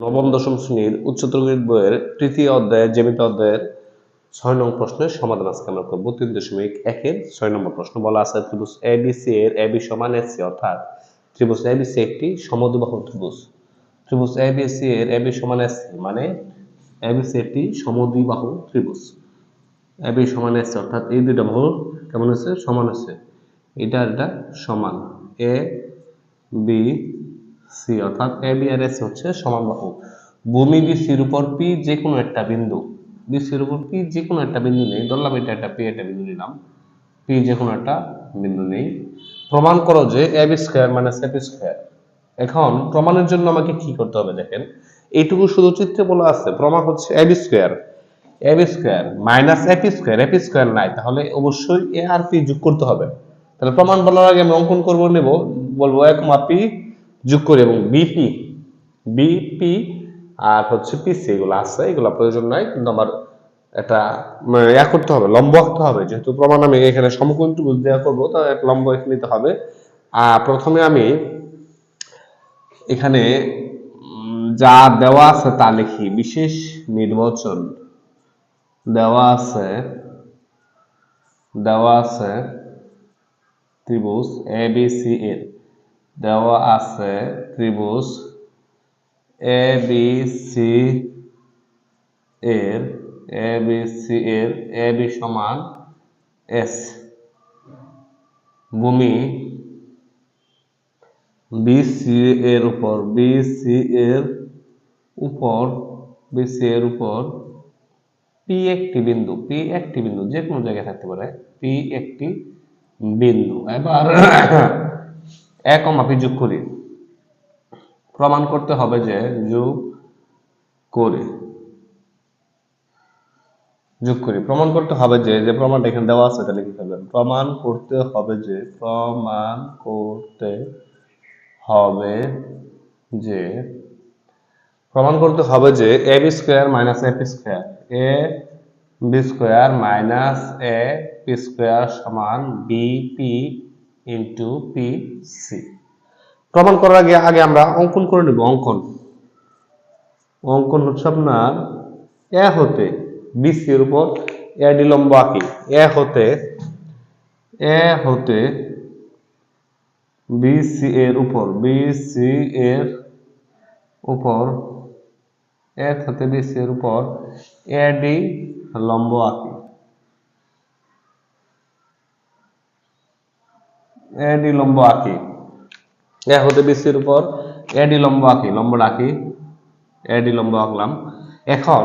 নবম, দশম শ্রেণির উচ্চতর গণিত বইয়ের তৃতীয় অধ্যায়ের জ্যামিতি অধ্যায়ের ছয় নম্বর প্রশ্নের সমাধান আজকে আমরা করব। তিন দশমিক একের ছয় নম্বর প্রশ্ন বলা আছে, ত্রিভুজ এবিসি এর এবি সমান এসি অর্থাৎ ত্রিভুজ এবিসি একটি সমদ্বিবাহু ত্রিভুজ। ত্রিভুজ এ বি সি এর এবি সমান এসি মানে এ বি সি একটি সমদ্বিবাহু ত্রিভুজ। এ বি সমান এসি অর্থাৎ এই দুইটা বাহু কেমন হচ্ছে সমান হচ্ছে এটা এটা সমান। এ বি সি অর্থাৎ এ বি আর এস হচ্ছে সমান বাহু ভূমি বিসির উপর পি যে কোনো একটা বিন্দু। বিসির উপর পি যে কোনো একটা বিন্দু নেই। ধরলাম এটা একটা পি একটা বিন্দু নিলাম। পি যে কোনো একটা বিন্দু নেই। প্রমাণ করো যে A B square minus A P square এখন প্রমাণের জন্য আমাকে কি করতে হবে দেখেন? এইটুকু শুধু চিত্রে বলা আছে। প্রমাণ হচ্ছে A B square A B square minus A P square A P square নাই। তাহলে অবশ্যই এ আর পি যোগ করতে হবে। তাহলে প্রমাণ বলার আগে আমি অঙ্কন করব, নেব। বলব এক মাপি যোগ করি এবং বিপি বিপি আর হচ্ছে পিসি এগুলো আছে, এগুলো প্রয়োজন নাই, কিন্তু আমার এটা মানে ইয়া করতে হবে, লম্ব আঁকতে হবে। যেহেতু প্রমাণ আমি এখানে সমকোণ ত্রিভুজ দেওয়া করব, তো এক লম্ব এখানে নিতে হবে। আর প্রথমে আমি এখানে যা দেওয়া আছে তা লিখি। বিশেষ নির্বাচন দেওয়া আছে দেওয়া আছে ত্রিভুজ এ বি সি এর দেওয়া আছে ত্রিভুজ এ বি সি এর এ বি সি এর এ বি সমান এস ভূমি বিসি এর উপর বিসি এর উপর বিসি এর উপর পি একটি বিন্দু পি একটি বিন্দু, যে কোনো জায়গায় থাকতে পারে পি একটি বিন্দু। এবার এক মাপি যোগ করি। প্রমাণ করতে হবে যে যোগ করে। যোগ করি। প্রমাণ করতে হবে যে যে প্রমাণটা এখানে দেওয়া আছে এটা লিখে ফেলবেন প্রমাণ করতে হবে যে, প্রমাণ করতে হবে যে, প্রমাণ করতে হবে যে A B square minus A square A B square minus A P square সমান B P into P C প্রমাণ করার আগে আগে আমরা অঙ্কন করে নেব, অঙ্কন। অঙ্কন হচ্ছে আপনার এ হতে বিসি এর উপর ডি লম্ব আঁকি। এ হতে এ হতে বিসি এর উপর বিসি এর উপর এক হতে বিসি এর উপর এ ডি লম্ব আঁকি। এ ডি লম্ব আঁকি। এ হতে বিসি এর উপর। এ ডি লম্ব আঁকি লম্বটা আঁকি এ ডি লম্ব আঁকলাম। এখন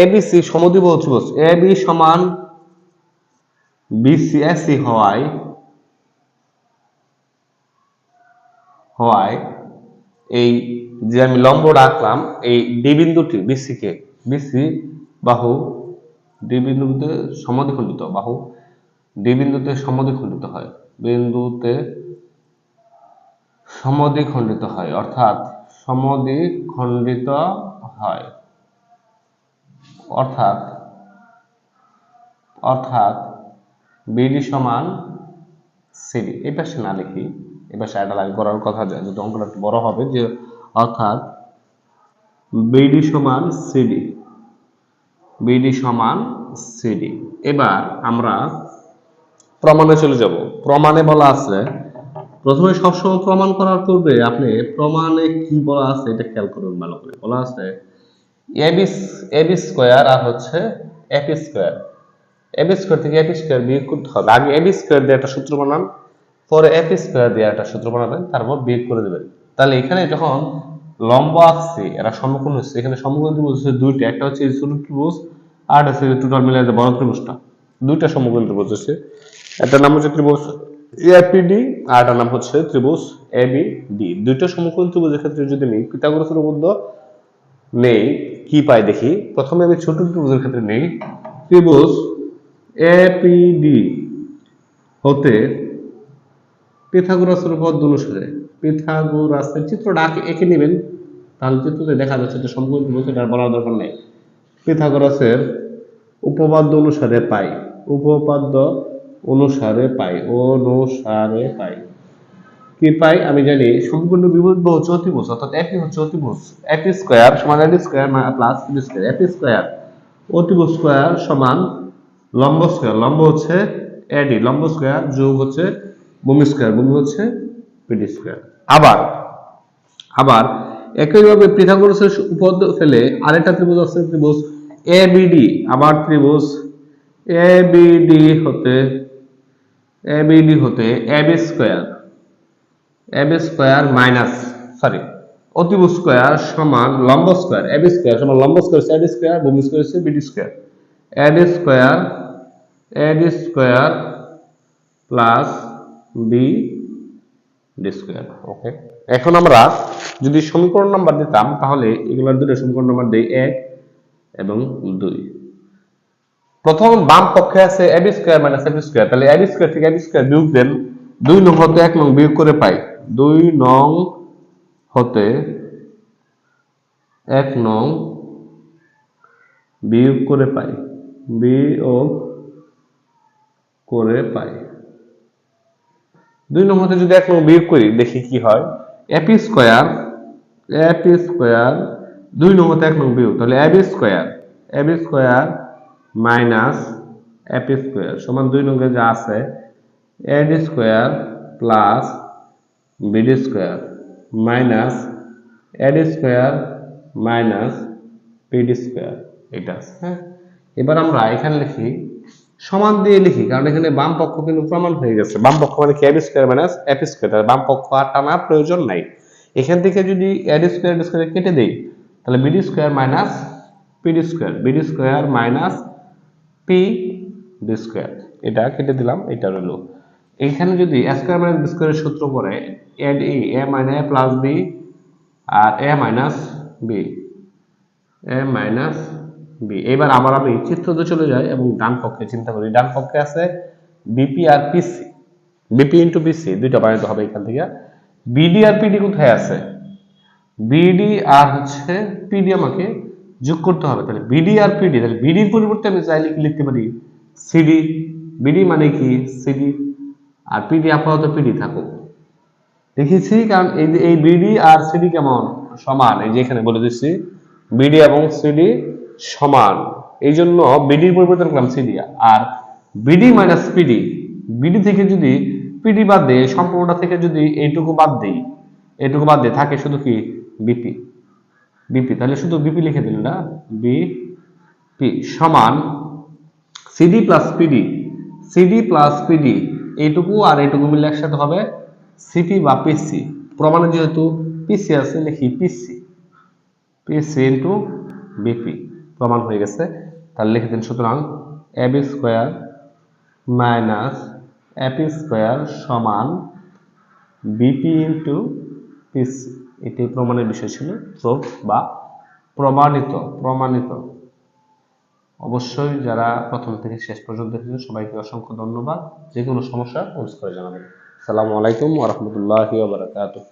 এ বি সি সমদ্বিবাহু ত্রিভুজ এ বি সমান বিসি এসি হওয়ায় হওয়ায় এই যে আমি লম্বটা আঁকলাম এই ডি বিন্দুটি বিসি কে বিসি বাহু ডি বিন্দুতে সমদ্বিখণ্ডিত বাহু ডি বিন্দুতে সমদ্বিখণ্ডিত হয়। বিন্দুতে সমদ্বিখণ্ডিত হয়, অর্থাৎ সমদ্বিখণ্ডিত হয়। অর্থাৎ অর্থাৎ বিডি সমান সিডি। এই পাশে না লিখি, এই পাশে লাগে করার কথা যায় যদি অঙ্কটা একটু বড় হবে যে, অর্থাৎ বিডি সমান সিডি, বিডি সমান সিডি। এবার আমরা প্রমাণে চলে যাব। প্রমাণে বলা আছে, প্রথমে সবসময় প্রমাণ করার পূর্বে আপনি প্রমাণে কি বলা আছে এটা খেয়াল করুন ভালো করে। বলা আছে এবি স্কোয়ার আর হচ্ছে এপি স্কোয়ার এবি স্কোয়ার থেকে এপি স্কোয়ার বিয়োগ করতে হবে। আগে এবি স্কোয়ার দিয়ে একটা সূত্র বানান, পরে এপি স্কোয়ার দিয়ে একটা সূত্র বানাবেন, তারপর বিয়োগ করে দেবেন। তাহলে এখানে যখন লম্ব আসছে এরা সমকোণ হচ্ছে, এখানে সমকোণ ত্রিভুজ হচ্ছে দুইটা, একটা হচ্ছে ত্রিভুজ আর হচ্ছে টোটাল মিলে বড় ত্রিভুজটা। দুইটা সমকোণ ত্রিভুজ হচ্ছে একটা নাম হচ্ছে ত্রিভুজ এপিডি আর একটা নাম হচ্ছে ত্রিভুজ এবিডি দুইটা সমকোণ ত্রিভুজের ক্ষেত্রে যদি আমি পিথাগোরাসের উপপাদ্য নেই, কি পাই দেখি? প্রথমে আমি ছোট ত্রিভুজের ক্ষেত্রে নেই। ত্রিভুজ এপিডি হতে পিথাগোরাসের উপপাদ্য অনুসারে পিথাগোরাসের চিত্রটা এঁকে নেবেন। তাহলে চিত্রতে দেখা যাচ্ছে যে সম্পূর্ণ ত্রিভুজ এটা বলার দরকার নেই। পিথাগোরাসের উপপাদ্য অনুসারে পাই। উপপাদ্য অনুসারে পাই অনুসারে পাই। কি পাই? আমি জানি সম্পূর্ণ বিভুজ হচ্ছে অতিভুজ অর্থাৎ হচ্ছে অতিভুজ। এপি স্কোয়ার সমান AD square plus B square. AP square অতিভুজ স্কোয়ার সমান লম্ব স্কোয়ার। লম্ব হচ্ছে এডি লম্ব স্কোয়ার যোগ হচ্ছে ভূমি স্কোয়ার, ভূমি হচ্ছে পিডি স্কোয়ার। আবার আবার একইভাবে পিথাগোরাসের উপপাদ্য ফেলে আরেকটা ত্রিভুজ আছে, ত্রিভুজ এবিডি আবার ত্রিভুজ এবিডি হতে এবিডি হতে AB square AB square minus sorry অতিভুজ স্কোয়ার সমান লম্ব স্কোয়ার এবি স্কোয়ার সমান লম্ব স্কোয়ার এডি স্কোয়ার ভূমি স্কোয়ার হচ্ছে BD square AD square AD square plus B D square okay এখন আমরা যদি সমীকরণ নাম্বার দিতাম, তাহলে এগুলোর দুটো সমীকরণ নাম্বার দিই এক এবং দুই। প্রথম বাম পক্ষে আছে AB square minus AB square তাহলে এবি স্কোয়ার থেকে এবি স্কোয়ার বিয়োগ দেন, দুই নং হতে এক নং বিয়োগ করে পাই। দুই নং হতে এক নং বিয়োগ করে পাই। বিয়োগ করে পাই। দুই নং হতে যদি এক নং বিয়োগ করি, দেখি কি হয়। এপি স্কোয়ার এপি স্কোয়ার দুই নং হতে এক নং বিয়োগ। তাহলে AB square AB square minus AP square সমান দুই নঙ্গে যা আছে AD square plus BD square minus AD square minus PD square, এটা আছে হ্যাঁ? এবার আমরা এখানে লিখি, সমান দিয়ে লিখি, কারণ এখানে বাম পক্ষ কিন্তু প্রমাণ হয়ে গেছে। বাম পক্ষ মানে কি? AB square minus AP square বাম পক্ষ আর টানার প্রয়োজন নাই। এখান থেকে যদি এডি স্কোয়ার এডি স্কোয়ার কেটে দেই, তাহলে BD square minus PD square BD square minus P D square এটা কেটে দিলাম, এটা রইল এখানে যদি এ স্কোয়ার মাইনাস বি স্কোয়ারের সূত্র করে add A A minus A plus B R A minus B A minus B এবার আবার আমি চিত্রতে চলে যাই এবং ডান পক্ষে চিন্তা করি। ডান পক্ষে আছে বিপি আর পিসি বিপি ইন্টু পিসি দুইটা বানাইতে হবে এখান থেকে। বিডি আর পিডি কোথায় আছে? বিডি আর হচ্ছে পিডি আমাকে যোগ করতে হবে। তাহলে বিডি আর পিডি তাহলে বিডির পরিবর্তে আমি চাইলে কি লিখতে পারি? সিডি বিডি মানে কি? সিডি আর পিডি আপাতত পিডি থাকুক। দেখেছি, কারণ এই যে, এই বিডি আর সিডি কেমন? সমান, এই যে এখানে বলে দিচ্ছি। বিডি এবং সিডি সমান। এই জন্য বিডির পরিবর্তন করলাম সিডি আর বিডি মাইনাস পিডি বিডি থেকে যদি পিডি বাদ দেয় সম্পূর্ণটা থেকে যদি এইটুকু বাদ দেই, এইটুকু বাদ দিয়ে থাকে শুধু কি? বিপি বিপি তাহলে শুধু বিপি লিখে দিন না বিপি সমান CD plus PD CD plus PD এইটুকু আর এইটুকু মিলে একসাথে হবে সিপি বা পিসি প্রমাণে যেহেতু পিসি আছে, লিখি পিসি পিসি ইন্টু বিপি প্রমাণ হয়ে গেছে। তাহলে লিখে দিন সুতরাং AB square minus AP square সমান বিপি ইন্টু পিসি এটি প্রমাণের বিষয় ছিল প্রুফ বা প্রমাণিত প্রমাণিত। অবশ্যই যারা প্রথম থেকে শেষ পর্যন্ত দেখেছেন, সবাইকে অসংখ্য ধন্যবাদ। যে কোনো সমস্যা, কমেন্টস করে জানাবেন। সালামু আলাইকুম ওয়া রাহমাতুল্লাহি ওয়া বারাকাতুহু।